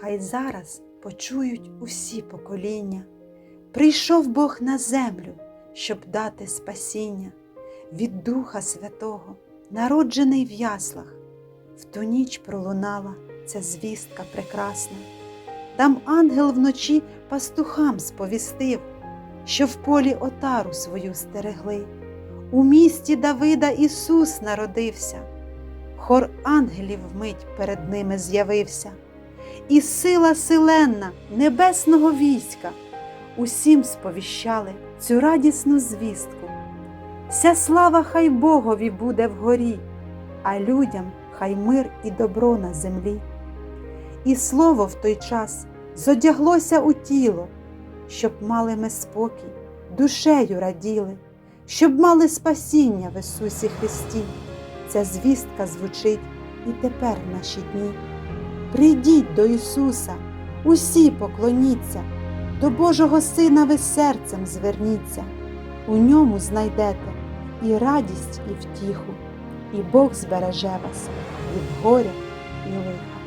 Хай зараз почують усі покоління. Прийшов Бог на землю, щоб дати спасіння від Духа Святого, народжений в яслах. В ту ніч пролунала ця звістка прекрасна. Там ангел вночі пастухам сповістив, що в полі отару свою стерегли. У місті Давида Ісус народився, хор ангелів вмить перед ними з'явився, і сила силенна небесного війська усім сповіщали цю радісну звістку. Вся слава хай Богові буде вгорі, а людям хай мир і добро на землі. І слово в той час зодяглося у тіло, щоб мали ми спокій, душею раділи, щоб мали спасіння в Ісусі Христі. Ця звістка звучить і тепер в наші дні. Прийдіть до Ісуса, усі поклоніться, до Божого Сина ви серцем зверніться, у ньому знайдете і радість, і втіху, і Бог збереже вас від горя і лиха.